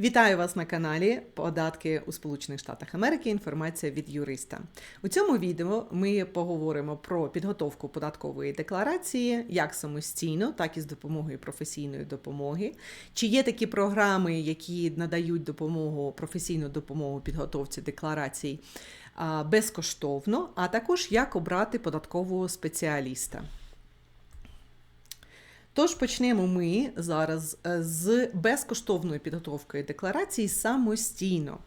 Вітаю вас на каналі Податки у Сполучених Штатах Америки. Інформація від юриста. У цьому відео ми поговоримо про підготовку податкової декларації як самостійно, так і з допомогою професійної допомоги. Чи є такі програми, які надають допомогу професійну допомогу підготовці декларацій безкоштовно, а також як обрати податкового спеціаліста. Тож почнемо ми зараз е, з безкоштовної підготовки декларації самостійно.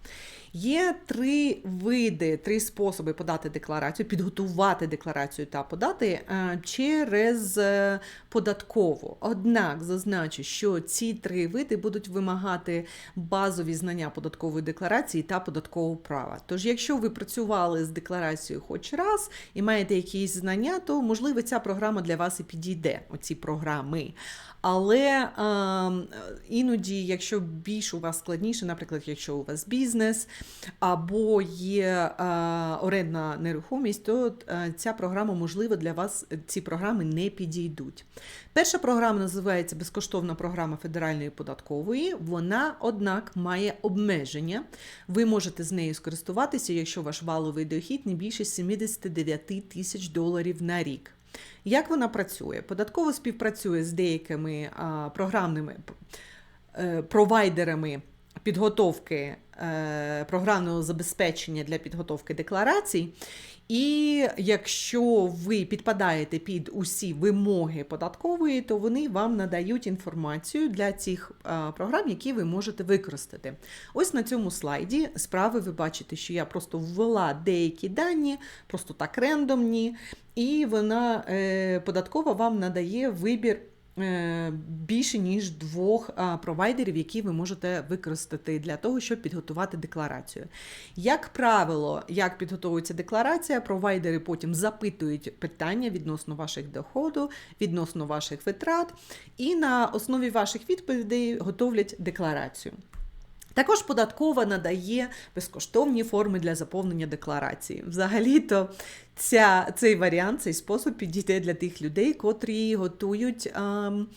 Є три види, три способи подати декларацію, підготувати декларацію та подати е, через е, податкову. Однак зазначу, що ці три види будуть вимагати базові знання податкової декларації та податкового права. Тож, якщо ви працювали з декларацією хоч раз і маєте якісь знання, то можливо ця програма для вас і підійде. Оці програми. Але е, іноді, якщо більш у вас складніше, наприклад, якщо у вас бізнес або є е, орендна нерухомість, то е, ця програма, можливо, для вас ці програми не підійдуть. Перша програма називається Безкоштовна програма Федеральної податкової. Вона, однак, має обмеження. Ви можете з нею скористуватися, якщо ваш валовий дохід не більше 79 тисяч доларів на рік. Як вона працює? Податково співпрацює з деякими програмними е, провайдерами підготовки е, програмного забезпечення для підготовки декларацій. І якщо ви підпадаєте під усі вимоги податкової, то вони вам надають інформацію для цих а, програм, які ви можете використати. Ось на цьому слайді справи ви бачите, що я просто ввела деякі дані, просто так рендомні, і вона е, податкова вам надає вибір. Е, більше ніж двох провайдерів, які ви можете використати для того, щоб підготувати декларацію. Як правило, як підготовується декларація, провайдери потім запитують питання відносно ваших доходу, відносно ваших витрат, і на основі ваших відповідей готовлять декларацію. Також податкова надає безкоштовні форми для заповнення декларації. Взагалі-то ця, цей варіант, цей спосіб підійде для тих людей, котрі готують. Ем,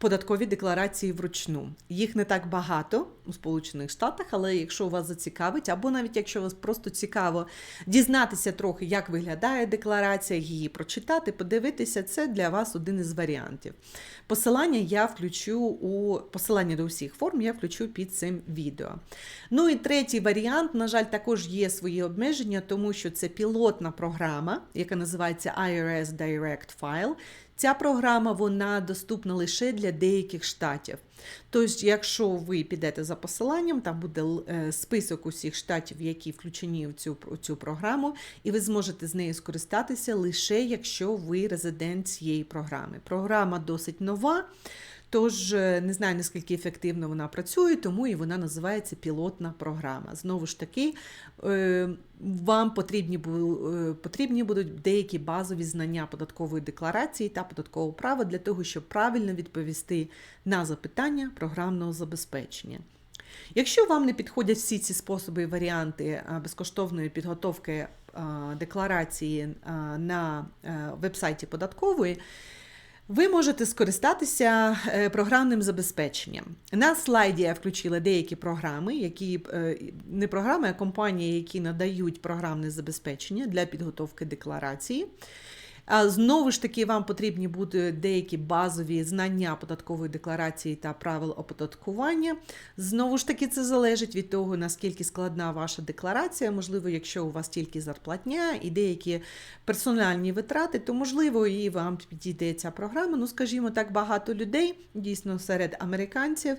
Податкові декларації вручну. Їх не так багато у Сполучених Штатах, але якщо вас зацікавить, або навіть якщо вас просто цікаво дізнатися трохи, як виглядає декларація, її прочитати, подивитися, це для вас один із варіантів. Посилання я включу у посилання до усіх форм я включу під цим відео. Ну і третій варіант, на жаль, також є свої обмеження, тому що це пілотна програма, яка називається IRS Direct File. Ця програма вона доступна лише для деяких штатів. Тобто, якщо ви підете за посиланням, там буде е, список усіх штатів, які включені в цю, цю програму, і ви зможете з нею скористатися лише якщо ви резидент цієї програми. Програма досить нова. Тож е, не знаю наскільки ефективно вона працює, тому і вона називається пілотна програма. Знову ж таки, е, вам потрібні потрібні будуть деякі базові знання податкової декларації та податкового права для того, щоб правильно відповісти на запитання програмного забезпечення. Якщо вам не підходять всі ці способи і варіанти безкоштовної підготовки декларації на вебсайті податкової, ви можете скористатися е, програмним забезпеченням. На слайді я включила деякі програми, які е, не програми, а компанії, які надають програмне забезпечення для підготовки декларації. Знову ж таки, вам потрібні будуть деякі базові знання податкової декларації та правил оподаткування. Знову ж таки, це залежить від того, наскільки складна ваша декларація. Можливо, якщо у вас тільки зарплатня і деякі персональні витрати, то можливо і вам підійде ця програма. Ну, скажімо так, багато людей, дійсно серед американців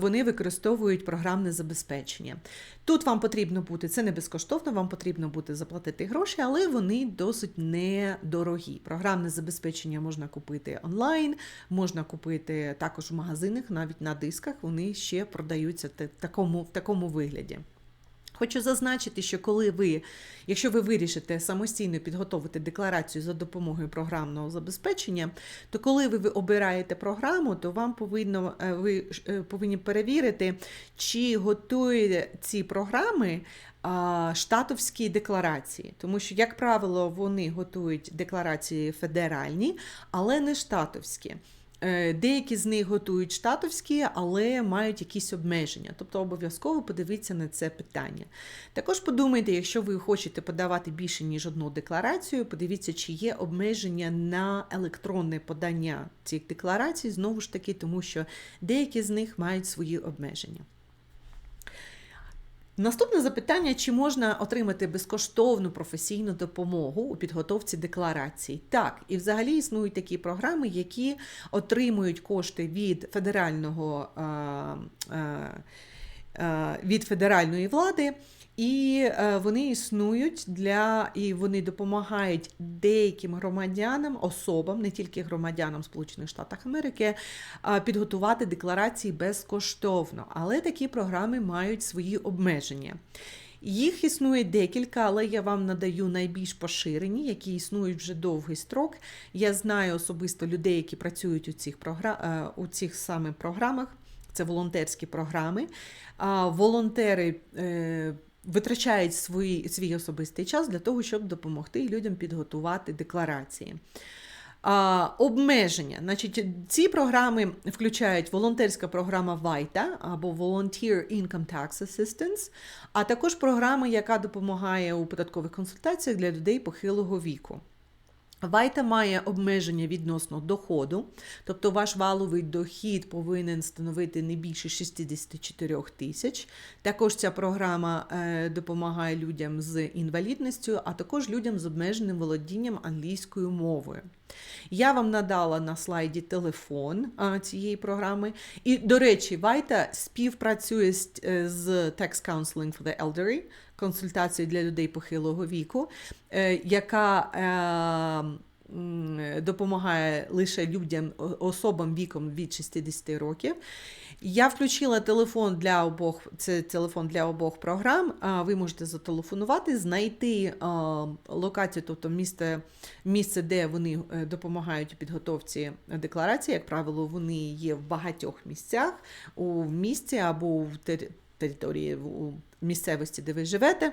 вони використовують програмне забезпечення. Тут вам потрібно бути, це не безкоштовно, вам потрібно буде заплатити гроші, але вони досить недорогі. Програмне забезпечення можна купити онлайн, можна купити також в магазинах, навіть на дисках, вони ще продаються в такому, в такому вигляді. Хочу зазначити, що коли ви, якщо ви вирішите самостійно підготовити декларацію за допомогою програмного забезпечення, то коли ви обираєте програму, то вам повинно е, ви е, повинні перевірити, чи готує ці програми штатовські декларації, тому що, як правило, вони готують декларації федеральні, але не штатовські. Е, Деякі з них готують штатовські, але мають якісь обмеження. Тобто обов'язково подивіться на це питання. Також подумайте, якщо ви хочете подавати більше, ніж одну декларацію, подивіться, чи є обмеження на електронне подання цих декларацій, знову ж таки, тому що деякі з них мають свої обмеження. Наступне запитання: чи можна отримати безкоштовну професійну допомогу у підготовці декларацій? Так, і взагалі існують такі програми, які отримують кошти від федерального е, е, від федеральної влади. І е, вони існують для і вони допомагають деяким громадянам, особам, не тільки громадянам Сполучених Штатів Америки, е, підготувати декларації безкоштовно. Але такі програми мають свої обмеження. Їх існує декілька, але я вам надаю найбільш поширені, які існують вже довгий строк. Я знаю особисто людей, які працюють у цих програм... Е, у цих саме програмах. Це волонтерські програми. Волонтери витрачають свій, свій особистий час для того, щоб допомогти людям підготувати декларації. Обмеження. Значить, Ці програми включають волонтерська програма Вайта або Volunteer Income Tax Assistance, а також програма, яка допомагає у податкових консультаціях для людей похилого віку. Вайта має обмеження відносно доходу, тобто ваш валовий дохід повинен становити не більше 64 тисяч. Також ця програма е, допомагає людям з інвалідністю, а також людям з обмеженим володінням англійською мовою. Я вам надала на слайді телефон цієї програми. І, до речі, Вайта співпрацює з, е, Tax Counseling for the Elderly, консультації для людей похилого віку, е, яка е, допомагає лише людям, особам віком від 60 років. Я включила телефон для обох, це телефон для обох програм. Ви можете зателефонувати, знайти локацію, тобто місце, місце, де вони е, допомагають у підготовці декларації. Як правило, вони є в багатьох місцях у місті або в території у місцевості, де ви живете.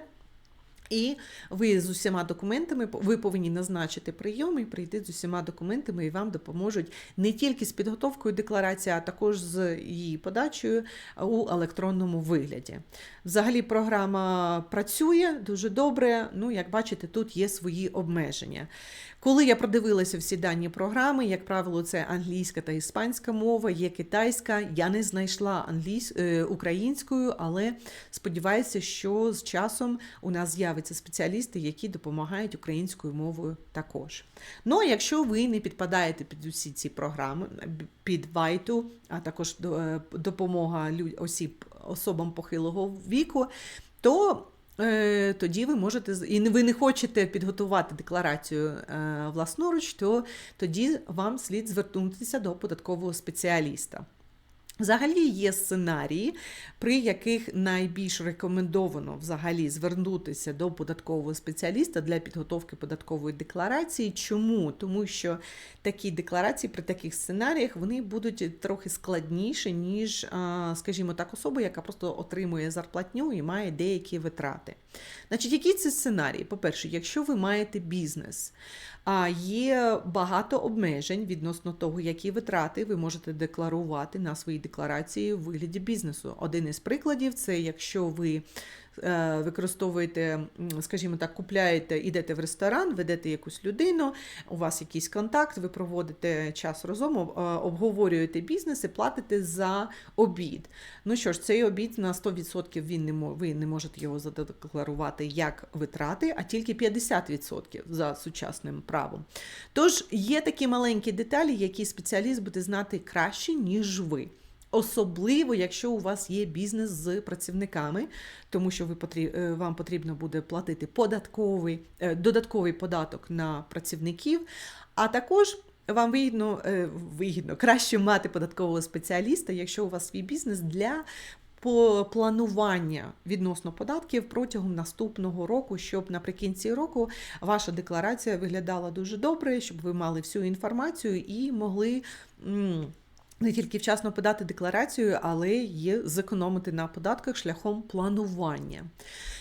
І ви з усіма документами ви повинні назначити прийом і прийти з усіма документами, і вам допоможуть не тільки з підготовкою декларації, а також з її подачею у електронному вигляді. Взагалі, програма працює дуже добре. Ну, як бачите, тут є свої обмеження. Коли я продивилася всі дані програми, як правило, це англійська та іспанська мова, є китайська. Я не знайшла англійсь... Е, українською, але сподіваюся, що з часом у нас з'являться спеціалісти, які допомагають українською мовою також. Ну, а якщо ви не підпадаєте під усі ці програми, під Вайту, а також е, допомога осіб, особам похилого віку, то тоді ви можете і ви не хочете підготувати декларацію е, власноруч, то тоді вам слід звернутися до податкового спеціаліста. Взагалі є сценарії, при яких найбільш рекомендовано взагалі звернутися до податкового спеціаліста для підготовки податкової декларації. Чому? Тому що такі декларації при таких сценаріях вони будуть трохи складніші, ніж, скажімо так, особа, яка просто отримує зарплатню і має деякі витрати. Значить, які це сценарії? По-перше, якщо ви маєте бізнес, є багато обмежень відносно того, які витрати ви можете декларувати на своїй декларації у вигляді бізнесу. Один із прикладів це якщо ви використовуєте, скажімо так, купляєте, йдете в ресторан, ведете якусь людину, у вас якийсь контакт, ви проводите час разом, е, обговорюєте бізнес і платите за обід. Ну що ж, цей обід на 100% він не ви не можете його задекларувати як витрати, а тільки 50% за сучасним правом. Тож є такі маленькі деталі, які спеціаліст буде знати краще, ніж ви. Особливо, якщо у вас є бізнес з працівниками, тому що ви е, вам потрібно буде платити податковий, е, додатковий податок на працівників, а також вам вигідно, е, вигідно краще мати податкового спеціаліста, якщо у вас свій бізнес для планування відносно податків протягом наступного року, щоб наприкінці року ваша декларація виглядала дуже добре, щоб ви мали всю інформацію і могли не тільки вчасно подати декларацію, але й зекономити на податках шляхом планування.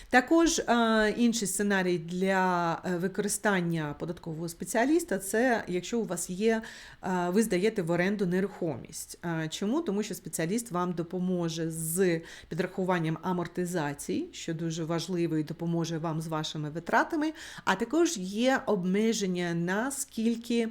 Також е, інший сценарій для е, використання податкового спеціаліста це якщо у вас є, е, ви здаєте в оренду нерухомість. Чому? Тому що спеціаліст вам допоможе з підрахуванням амортизації, що дуже важливо, і допоможе вам з вашими витратами, а також є обмеження на скільки.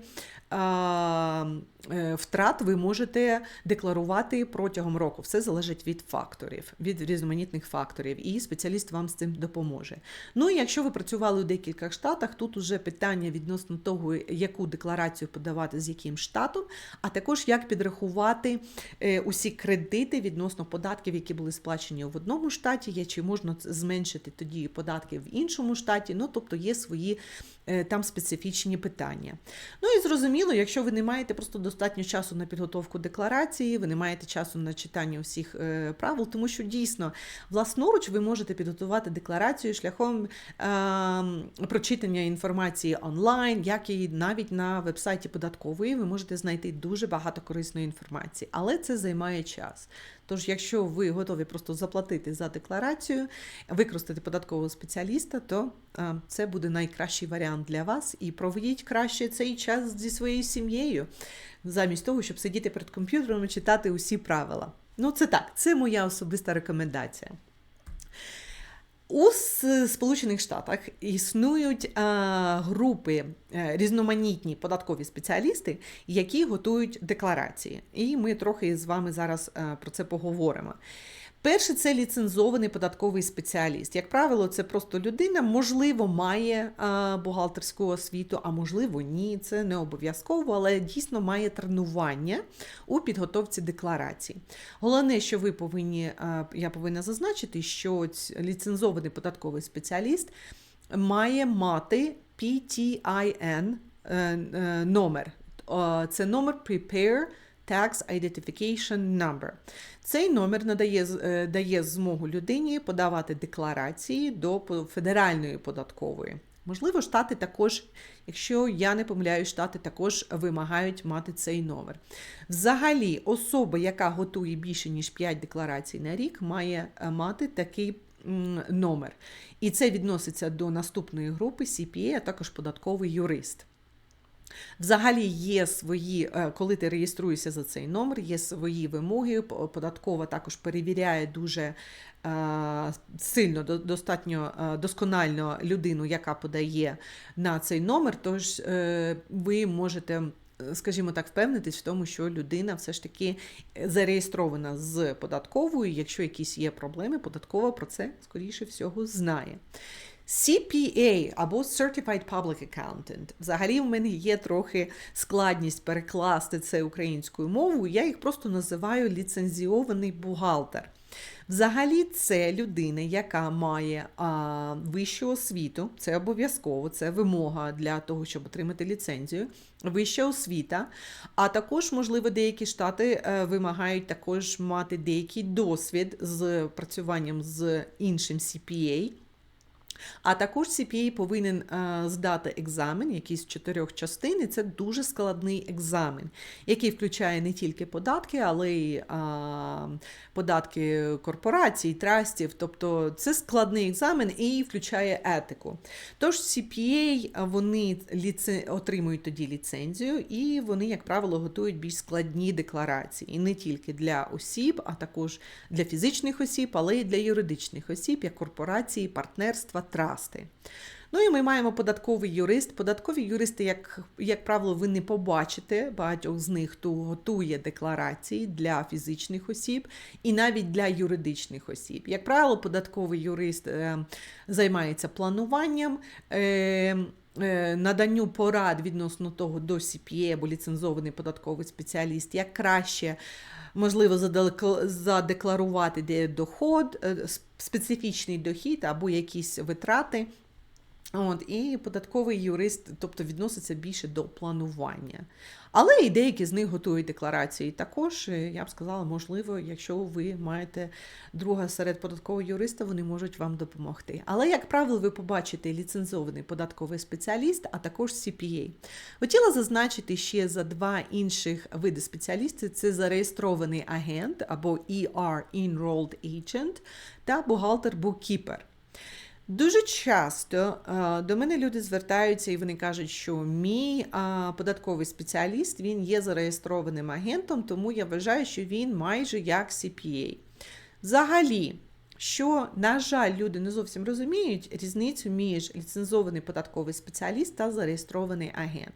Е, втрат ви можете декларувати протягом року. Все залежить від факторів, від різноманітних факторів, і спеціаліст вам з цим допоможе. Ну і якщо ви працювали у декількох штатах, тут уже питання відносно того, яку декларацію подавати з яким штатом, а також як підрахувати е, усі кредити відносно податків, які були сплачені в одному штаті, є чи можна зменшити тоді податки в іншому штаті. Ну тобто є свої е, там специфічні питання. Ну і зрозуміло, якщо ви не маєте просто достатньо часу на підготовку декларації, ви не маєте часу на читання усіх е, правил, тому що дійсно власноруч ви можете підготувати декларацію шляхом е, прочитання інформації онлайн, як і навіть на вебсайті податкової, ви можете знайти дуже багато корисної інформації, але це займає час. Тож, якщо ви готові просто заплатити за декларацію, використати податкового спеціаліста, то а, це буде найкращий варіант для вас. І проведіть краще цей час зі своєю сім'єю, замість того, щоб сидіти перед комп'ютером і читати усі правила. Ну, це так, це моя особиста рекомендація. У Сполучених Штатах існують а, групи е, різноманітні податкові спеціалісти, які готують декларації. І ми трохи з вами зараз е, про це поговоримо. Перше, це ліцензований податковий спеціаліст. Як правило, це просто людина, можливо, має бухгалтерську освіту, а можливо, ні. Це не обов'язково, але дійсно має тренування у підготовці декларації. Головне, що ви повинні, я повинна зазначити, що ліцензований податковий спеціаліст має мати PTIN е, е, номер. Це номер Prepare Tax Identification Number. Цей номер надає е, дає змогу людині подавати декларації до федеральної податкової. Можливо, штати також, якщо я не помиляю, штати також вимагають мати цей номер. Взагалі, особа, яка готує більше ніж 5 декларацій на рік, має е, мати такий номер. І це відноситься до наступної групи CPA, а також податковий юрист. Взагалі є свої, е, коли ти реєструєшся за цей номер, є свої вимоги. Податкова також перевіряє дуже е, сильно, достатньо е, досконально людину, яка подає на цей номер. Тож ви можете. Скажімо так, впевнитись в тому, що людина все ж таки зареєстрована з податковою. Якщо якісь є проблеми, податкова про це скоріше всього знає. CPA або Certified Public Accountant. Взагалі, в мене є трохи складність перекласти це українською мовою. Я їх просто називаю ліцензіований бухгалтер. Взагалі, це людина, яка має а, вищу освіту, це обов'язково, це вимога для того, щоб отримати ліцензію, вища освіта. А також, можливо, деякі штати е, вимагають також мати деякий досвід з працюванням з іншим CPA. А також CPA повинен е, здати екзамен, якийсь з чотирьох частин, і це дуже складний екзамен, який включає не тільки податки, але й а, податки корпорацій, трастів. Тобто це складний екзамен і включає етику. Тож CPA вони ліце... отримують тоді ліцензію, і вони, як правило, готують більш складні декларації. І не тільки для осіб, а також для фізичних осіб, але й для юридичних осіб, як корпорації, партнерства трасти. Ну і ми маємо податковий юрист. Податкові юристи, як як правило, ви не побачите багатьох з них, хто готує декларації для фізичних осіб і навіть для юридичних осіб. Як правило, податковий юрист е, займається плануванням. Е, е Наданню порад відносно того до CPA або ліцензований податковий спеціаліст, як краще можливо задекларувати де доход, е, специфічний дохід або якісь витрати. От, і податковий юрист, тобто відноситься більше до планування. Але і деякі з них готують декларації. Також, е, я б сказала, можливо, якщо ви маєте друга серед податкового юриста, вони можуть вам допомогти. Але, як правило, ви побачите ліцензований податковий спеціаліст, а також CPA. Хотіла зазначити ще за два інших види спеціалістів: це зареєстрований агент або ER Enrolled Agent та бухгалтер-буккіпер. Дуже часто е, до мене люди звертаються і вони кажуть, що мій податковий спеціаліст він є зареєстрованим агентом, тому я вважаю, що він майже як CPA. Взагалі, що, на жаль, люди не зовсім розуміють різницю між ліцензований податковий спеціаліст та зареєстрований агент.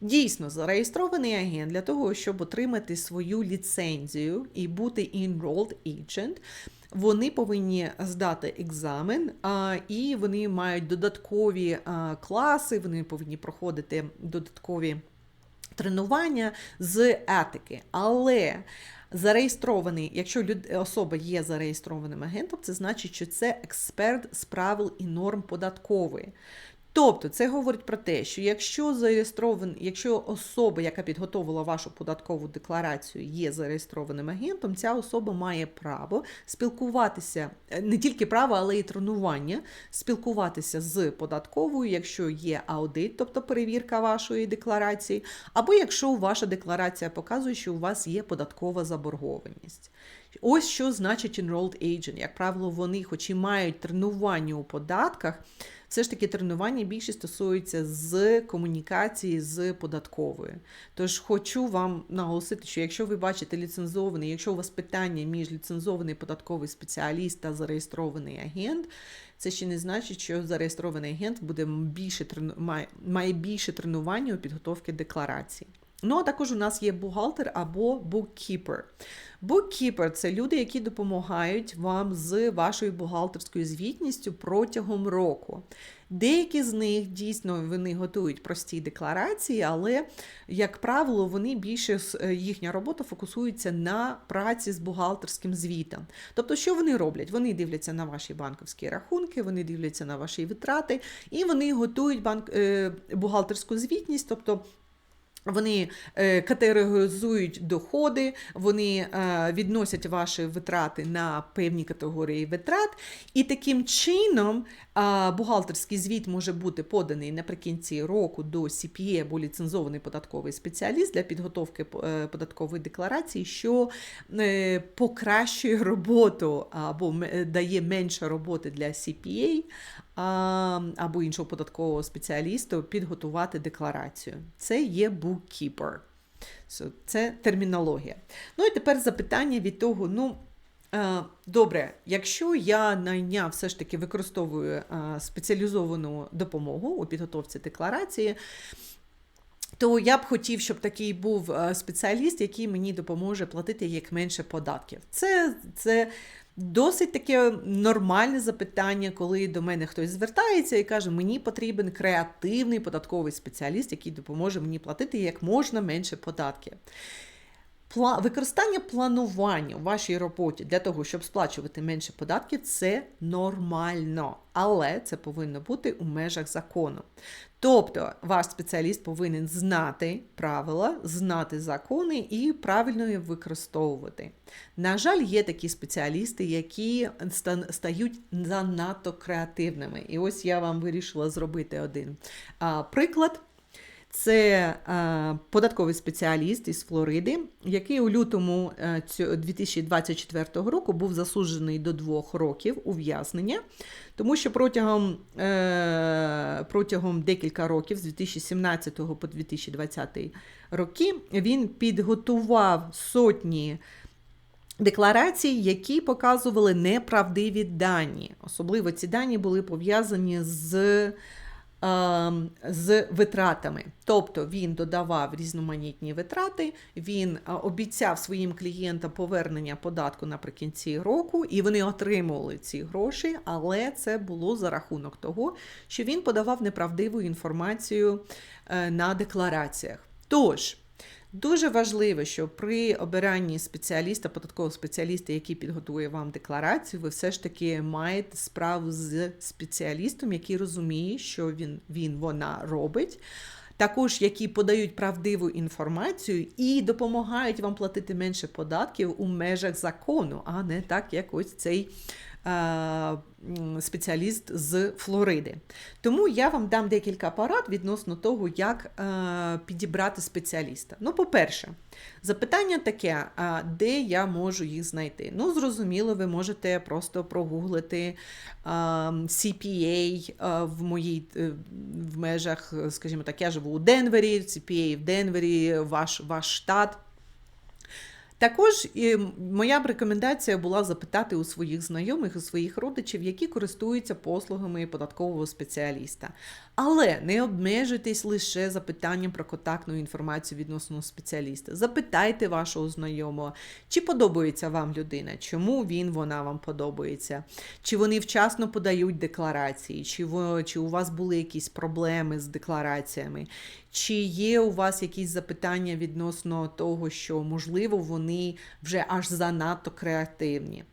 Дійсно, зареєстрований агент для того, щоб отримати свою ліцензію і бути enrolled agent, вони повинні здати екзамен, і вони мають додаткові класи, вони повинні проходити додаткові тренування з етики. Але зареєстрований, якщо люд... особа є зареєстрованим агентом, це значить, що це експерт з правил і норм податкової. Тобто це говорить про те, що якщо зареєстрований, якщо особа, яка підготовила вашу податкову декларацію, є зареєстрованим агентом, ця особа має право спілкуватися е, не тільки право, але й тренування, спілкуватися з податковою, якщо є аудит, тобто перевірка вашої декларації, або якщо ваша декларація показує, що у вас є податкова заборгованість. Ось що значить enrolled agent. Як правило, вони, хоч і мають тренування у податках, все ж таки тренування більше стосується з комунікації з податковою. Тож хочу вам наголосити, що якщо ви бачите ліцензований, якщо у вас питання між ліцензований податковий спеціаліст та зареєстрований агент, це ще не значить, що зареєстрований агент буде більше має, більше тренування у підготовці декларації. Ну, а також у нас є бухгалтер або буккіпер. Буккіпер це люди, які допомагають вам з вашою бухгалтерською звітністю протягом року. Деякі з них дійсно вони готують прості декларації, але, як правило, вони більше е, їхня робота фокусується на праці з бухгалтерським звітом. Тобто, що вони роблять? Вони дивляться на ваші банківські рахунки, вони дивляться на ваші витрати, і вони готують банк, е, бухгалтерську звітність. тобто вони е, категоризують доходи, вони е, відносять ваші витрати на певні категорії витрат, і таким чином бухгалтерський звіт може бути поданий наприкінці року до CPA або ліцензований податковий спеціаліст для підготовки е, податкової декларації, що покращує роботу або дає менше роботи для CPA або іншого податкового спеціаліста підготувати декларацію. Це є bookkeeper. Це термінологія. Ну і тепер запитання від того, ну. Добре, якщо я найняв все ж таки використовую спеціалізовану допомогу у підготовці декларації, то я б хотів, щоб такий був спеціаліст, який мені допоможе платити як менше податків. Це це Досить таке нормальне запитання, коли до мене хтось звертається і каже, мені потрібен креативний податковий спеціаліст, який допоможе мені платити як можна менше податків. Використання планування у вашій роботі для того, щоб сплачувати менше податків, це нормально, але це повинно бути у межах закону. Тобто, ваш спеціаліст повинен знати правила, знати закони і правильно їх використовувати. На жаль, є такі спеціалісти, які стають занадто креативними. І ось я вам вирішила зробити один приклад. Це е, податковий спеціаліст із Флориди, який у лютому е, 2024 року був засуджений до двох років ув'язнення, тому що протягом е, протягом декілька років, з 2017 по 2020 роки, він підготував сотні. Декларацій, які показували неправдиві дані. Особливо ці дані були пов'язані з з витратами. Тобто він додавав різноманітні витрати, він е, обіцяв своїм клієнтам повернення податку наприкінці року, і вони отримували ці гроші, але це було за рахунок того, що він подавав неправдиву інформацію е, на деклараціях. Тож, Дуже важливо, що при обиранні спеціаліста, податкового спеціаліста, який підготує вам декларацію, ви все ж таки маєте справу з спеціалістом, який розуміє, що він, він вона робить. Також які подають правдиву інформацію і допомагають вам платити менше податків у межах закону, а не так, як ось цей спеціаліст з Флориди. Тому я вам дам декілька порад відносно того, як е, підібрати спеціаліста. Ну, по-перше, запитання таке: де я можу їх знайти? Ну, зрозуміло, ви можете просто прогуглити е, CPA е, в моїй в межах, скажімо так, я живу у Денвері, CPA в Денвері, ваш, ваш штат. Також моя б рекомендація була запитати у своїх знайомих, у своїх родичів, які користуються послугами податкового спеціаліста. Але не обмежуйтесь лише запитанням про контактну інформацію відносно спеціаліста. Запитайте вашого знайомого, чи подобається вам людина, чому він, вона вам подобається, чи вони вчасно подають декларації, чи, чи у вас були якісь проблеми з деклараціями, чи є у вас якісь запитання відносно того, що, можливо, вони вже аж занадто креативні.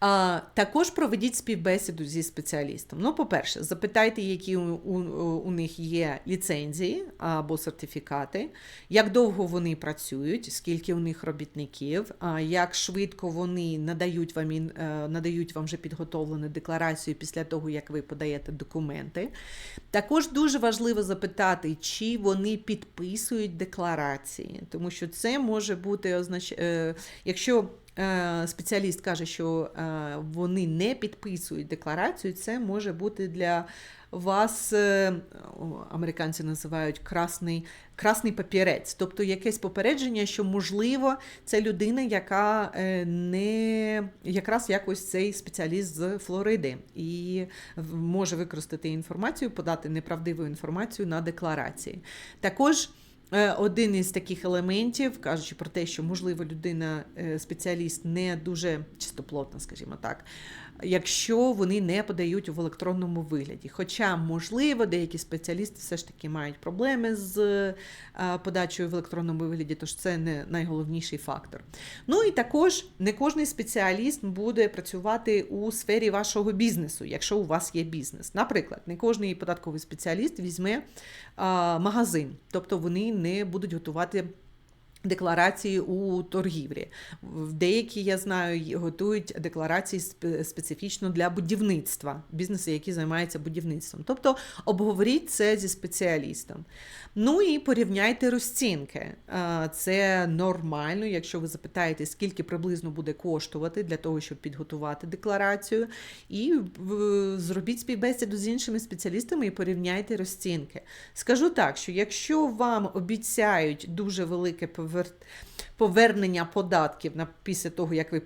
А, Також проведіть співбесіду зі спеціалістом. Ну, по-перше, запитайте, які у, у, у них є ліцензії або сертифікати, як довго вони працюють, скільки у них робітників, а, як швидко вони надають вам е, надають вам вже підготовлену декларацію після того, як ви подаєте документи. Також дуже важливо запитати, чи вони підписують декларації, тому що це може бути означ... Е, якщо спеціаліст каже, що е, вони не підписують декларацію, це може бути для вас, е, американці називають красний красний папірець, тобто якесь попередження, що, можливо, це людина, яка не якраз якось цей спеціаліст з Флориди і може використати інформацію, подати неправдиву інформацію на декларації. Також Е, один із таких елементів, кажучи про те, що, можливо, людина, е, спеціаліст не дуже чистоплотна, скажімо так, якщо вони не подають в електронному вигляді. Хоча, можливо, деякі спеціалісти все ж таки мають проблеми з е, подачею в електронному вигляді, тож це не найголовніший фактор. Ну і також не кожний спеціаліст буде працювати у сфері вашого бізнесу, якщо у вас є бізнес. Наприклад, не кожний податковий спеціаліст візьме магазин, тобто вони не будуть готувати. Декларації у торгівлі. Деякі, я знаю, готують декларації специфічно для будівництва, бізнеси, які займаються будівництвом. Тобто обговоріть це зі спеціалістом. Ну і порівняйте розцінки. Це нормально, якщо ви запитаєте, скільки приблизно буде коштувати для того, щоб підготувати декларацію. І зробіть співбесіду з іншими спеціалістами і порівняйте розцінки. Скажу так, що якщо вам обіцяють дуже велике повернення податків на після того, як ви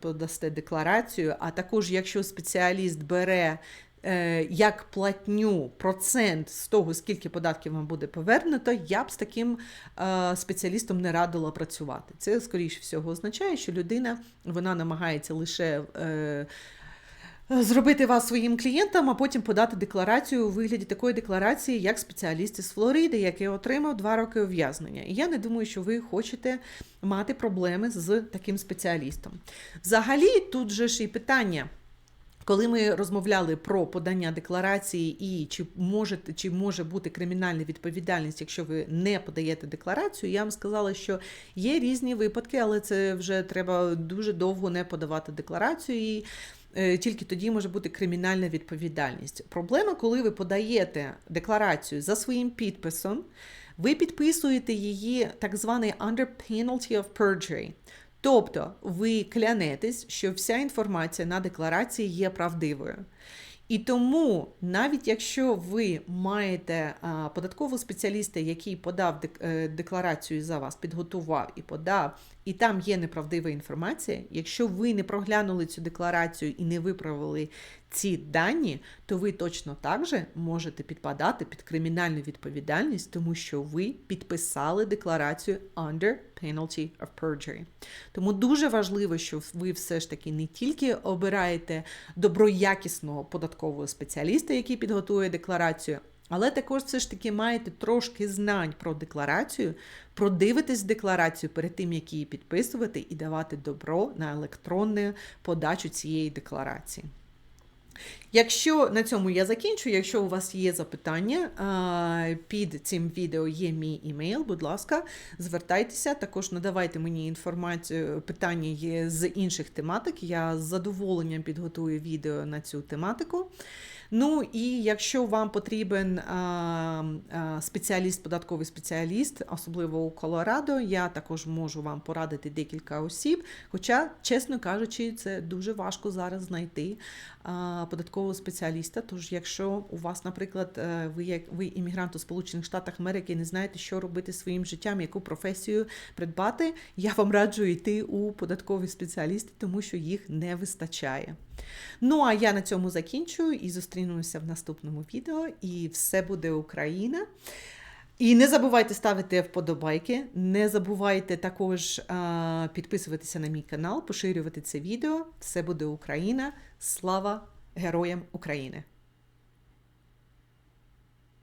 подасте декларацію, а також якщо спеціаліст бере е, як платню процент з того, скільки податків вам буде повернуто, я б з таким е, спеціалістом не радила працювати. Це, скоріше всього, означає, що людина вона намагається лише. Зробити вас своїм клієнтом, а потім подати декларацію у вигляді такої декларації, як спеціаліст із Флориди, який отримав два роки ув'язнення. І я не думаю, що ви хочете мати проблеми з таким спеціалістом. Взагалі, тут же ж і питання. Коли ми розмовляли про подання декларації і чи може, чи може бути кримінальна відповідальність, якщо ви не подаєте декларацію, я вам сказала, що є різні випадки, але це вже треба дуже довго не подавати декларацію. І тільки тоді може бути кримінальна відповідальність. Проблема, коли ви подаєте декларацію за своїм підписом, ви підписуєте її так званий under penalty of perjury. Тобто ви клянетесь, що вся інформація на декларації є правдивою. І тому, навіть якщо ви маєте податкового спеціаліста, який подав е, декларацію за вас, підготував і подав, і там є неправдива інформація, якщо ви не проглянули цю декларацію і не виправили ці дані, то ви точно так же можете підпадати під кримінальну відповідальність, тому що ви підписали декларацію under penalty of perjury. Тому дуже важливо, що ви все ж таки не тільки обираєте доброякісного податкового спеціаліста, який підготує декларацію, Але також все ж таки маєте трошки знань про декларацію, продивитись декларацію перед тим, як її підписувати, і давати добро на електронну подачу цієї декларації. Якщо на цьому я закінчу, якщо у вас є запитання, під цим відео є мій імейл, будь ласка, звертайтеся. Також надавайте мені інформацію, питання є з інших тематик. Я з задоволенням підготую відео на цю тематику. Ну і якщо вам потрібен спеціаліст, податковий спеціаліст, особливо у Колорадо, я також можу вам порадити декілька осіб. Хоча, чесно кажучи, це дуже важко зараз знайти податкового спеціаліста. Тож, якщо у вас, наприклад, е, ви як ви іммігрант у Сполучених Штатах Америки, не знаєте, що робити своїм життям, яку професію придбати, я вам раджу йти у податкові спеціалісти, тому що їх не вистачає. Ну а я на цьому закінчую і зустрінуся в наступному відео. І все буде Україна. І не забувайте ставити вподобайки, не забувайте також а, підписуватися на мій канал, поширювати це відео. Все буде Україна. Слава героям України!